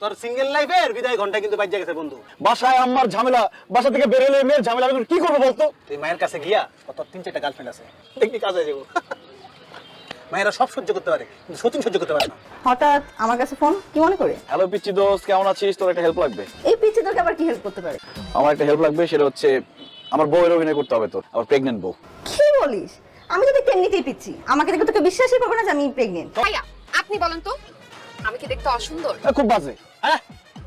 তোর সিঙ্গেল লাইফের বিদায় ঘণ্টা কিন্তু গেছে বন্ধু। বাসায় আম্মার ঝামেলা বাসা থেকে বেরোলে মেয়ের ঝামেলা আমি কি করব বলতো? তুই মায়ের কাছে গিয়া তোর তিন চারটা গার্লফ্রেন্ড আছে। দেখবি কাজ হয়ে যাব। মায়েরা সব সহ্য করতে পারে কিন্তু সতীন সহ্য করতে পারে না। হঠাৎ আমার কাছে ফোন কি মনে করে? হ্যালো দোস্ত কেমন আছিস? তোর একটা হেল্প লাগবে। এই তোকে আবার কি হেল্প করতে পারে? আমার একটা হেল্প লাগবে সেটা হচ্ছে আমার বউয়ের অভিনয় করতে হবে তোর আমার প্রেগনেন্ট বউ। কি বলিস? আমি তো এমনিতেই পিচ্ছি আমাকে দেখে তোকে বিশ্বাসই করবে না যে আমি ভাইয়া আপনি বলেন তো আমি কি দেখতে অসুন্দর? আহ, খুব বাজে। হ্যাঁ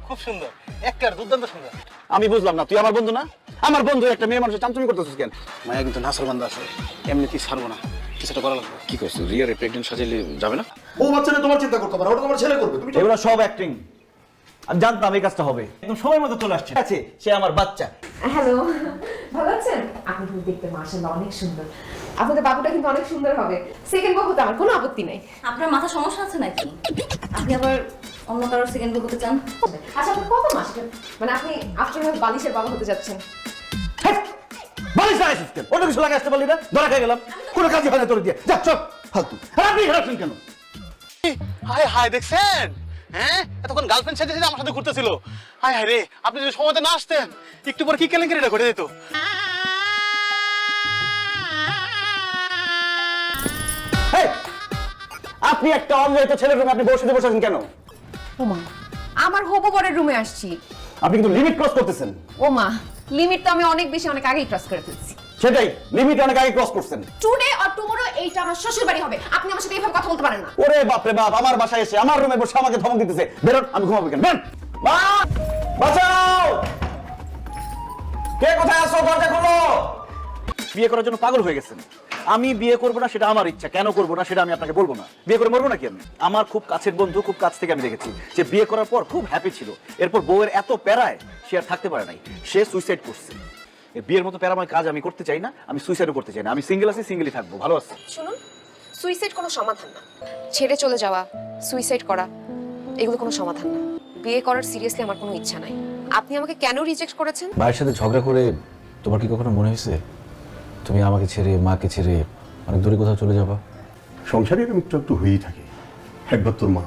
খুব সুন্দর। একের দুর্দান্ত সুন্দর। আমি বুঝলাম না তুই আমার বন্ধু না? আমার বন্ধু একটা মেয়ে মানুষের চামচুমি করতেছিস কেন? মায়া কিন্তু নাসর বান্ধা আছে এমনি তুই ছাড়বো না। কিছুটা করা লাগবে। কি করছিস রিয়ারে প্রেগনেন্ট সাজাইলে যাবে না? ও বাচ্চাটা তোমার চিন্তা করতে পারো ওটা তোমার ছেলে করবে তুমি এগুলো সব অ্যাক্টিং আমি জানতাম এই কাজটা হবে। একদম সময় মতো চলে আসছে। আছে সে আমার বাচ্চা। হ্যালো ভালো আছেন? আপনি কিন্তু দেখতে মাশাআল্লাহ অনেক সুন্দর। আপনাদের বাবুটা কিন্তু অনেক সুন্দর হবে। সেকেন্ড বাবুতে আমার কোনো আপত্তি নাই। আপনার মাথা সমস্যা আছে নাকি? আপনি আবার অন্য কারোর সেকেন্ড হতে চান? আচ্ছা আপনার কত মাস? মানে আপনি আপনার বালিশের বাবা হতে যাচ্ছেন। বালিশ লাগাইছিস কেন? অন্য কিছু পারলি না? ধরা খেয়ে গেলাম। কোনো কাজই হয় না তোর দিয়ে। যা চল ফালতু। আর আপনি খারাপছেন কেন? হায় হায় দেখছেন? হ্যাঁ? এতক্ষণ গার্লফ্রেন্ড সেজে আমার সাথে ঘুরতেছিল। হায় হায় রে আপনি যদি সময়তে না আসতেন একটু পরে কি কেলেঙ্কারিটা ঘটে যেত? আপনি একটা অবিবাহিত ছেলের রুমে আপনি বসে বসে আছেন কেন? ওমা আমার হবু বরের রুমে আসছি। আপনি কিন্তু লিমিট ক্রস করতেছেন। ওমা লিমিট তো আমি অনেক বেশি অনেক আগেই ক্রস করে ফেলছি। সেটাই লিমিট অনেক আগে ক্রস করছেন। টুডে অর টুমরো এইটা আমার শ্বশুর বাড়ি হবে। আপনি আমার সাথে এইভাবে কথা বলতে পারেন না। ওরে বাপরে বাপ আমার বাসায় এসে আমার রুমে বসে আমাকে ধমক দিতেছে। বেরোন আমি ঘুমাবো কেন? বেরোন! মা! বাঁচাও! কে কোথায় আছো? দরজা খোলো! বিয়ে করার জন্য পাগল হয়ে গেছেন। আমি বিয়ে করব না সেটা আমার ইচ্ছা। কেন করব না সেটা আমি আপনাকে বলব না। বিয়ে করে মরবো নাকি আমি? আমার খুব কাছের বন্ধু খুব কাছ থেকে আমি দেখেছি। যে বিয়ে করার পর খুব হ্যাপি ছিল। এরপর বউয়ের এত প্যারায় সে আর থাকতে পারে নাই। সে সুইসাইড করছে। বিয়ের মতো প্যারাময় কাজ আমি করতে চাই না আমি সুইসাইডও করতে চাই না। আমি সিঙ্গেল আছি সিঙ্গেলই থাকব। ভালো আছে। শুনুন সুইসাইড কোনো সমাধান না। ছেড়ে চলে যাওয়া সুইসাইড করা এগুলো কোনো সমাধান না। বিয়ে করার সিরিয়াসলি আমার কোনো ইচ্ছা নাই। আপনি আমাকে কেন রিজেক্ট করেছেন? ভাইয়ের সাথে ঝগড়া করে তোমার কি কখনো মনে হয়েছে? তুমি আমাকে ছেড়ে মাকে ছেড়ে অনেক দূরে কোথাও চলে যাবা। সংসারে এরকম একটু একটু হয়েই থাকে। একবার তোর মা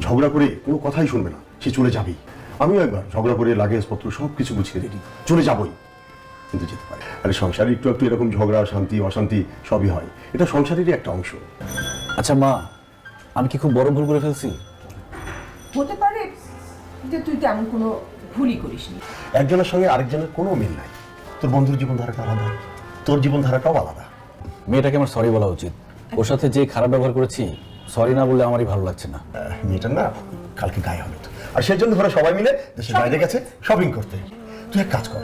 ঝগড়া করে কোনো কথাই শুনবে না সে চলে যাবেই। আমিও একবার ঝগড়া করে লাগেজ পত্র সব কিছু গুছিয়ে রেডি চলে যাবই। কিন্তু যেতে পারে। আরে সংসারে একটু একটু এরকম ঝগড়া শান্তি অশান্তি সবই হয়। এটা সংসারেরই একটা অংশ। আচ্ছা মা আমি কি খুব বড় ভুল করে ফেলছি? হতে পারে যে তুই তেমন কোনো ভুলই করিসনি। একজনের সঙ্গে আরেকজনের কোনো মিল নাই। তোর বন্ধুর জীবনধারাটা আলাদা। তোর জীবনধারাটাও আলাদা। মেয়েটাকে আমার সরি বলা উচিত। ওর সাথে যে খারাপ ব্যবহার করেছি সরি না বললে আমারই ভালো লাগছে না। মেয়েটার না কালকে গায়ে হলুদ আর সেই জন্য ধরো সবাই মিলে দেশের বাইরে গেছে শপিং করতে। তুই এক কাজ কর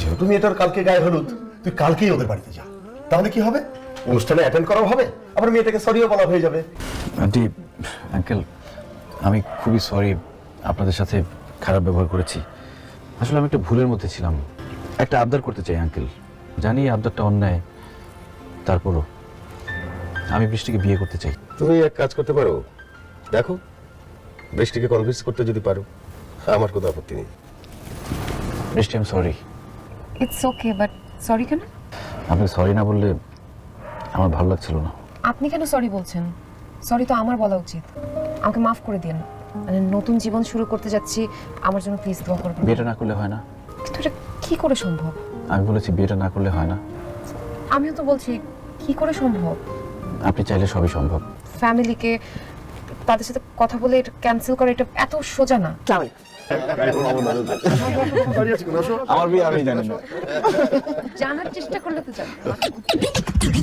যেহেতু মেয়েটার কালকে গায়ে হলুদ তুই কালকেই ওদের বাড়িতে যা। তাহলে কি হবে? অনুষ্ঠানে অ্যাটেন্ড করাও হবে আবার মেয়েটাকে সরিও বলা হয়ে যাবে। আন্টি আঙ্কেল আমি খুবই সরি আপনাদের সাথে খারাপ ব্যবহার করেছি। আসলে আমি একটা ভুলের মধ্যে ছিলাম। একটা আবদার করতে চাই আঙ্কেল জানি আবদারটা অন্যায়। তারপরও আমি বৃষ্টিকে বিয়ে করতে চাই। তুমি এক কাজ করতে পারো। দেখো বৃষ্টিকে কনভিন্স করতে যদি পারো আমার কোনো আপত্তি নেই। বৃষ্টি আমি sorry it's okay but sorry কেন? আপনি সরি না বললে আমার ভালো লাগছিল না। আপনি কেন সরি বলছেন? সরি তো আমার বলা উচিত। আমাকে মাফ করে দিন। মানে নতুন জীবন শুরু করতে যাচ্ছি আমার জন্য প্লিজ দোয়া করবেন। বিয়েটা না করলে হয় না। কিন্তু এটা কি করে সম্ভব? আমি বলেছি বিয়েটা না করলে হয় না। আমিও তো বলছি কি করে সম্ভব? আপনি চাইলে সবই সম্ভব। ফ্যামিলিকে তাদের সাথে কথা বলে এটা ক্যান্সেল করা এটা এত সোজা না। আমার বিয়ে আমি জানি না। জানার চেষ্টা করলে তো জানতে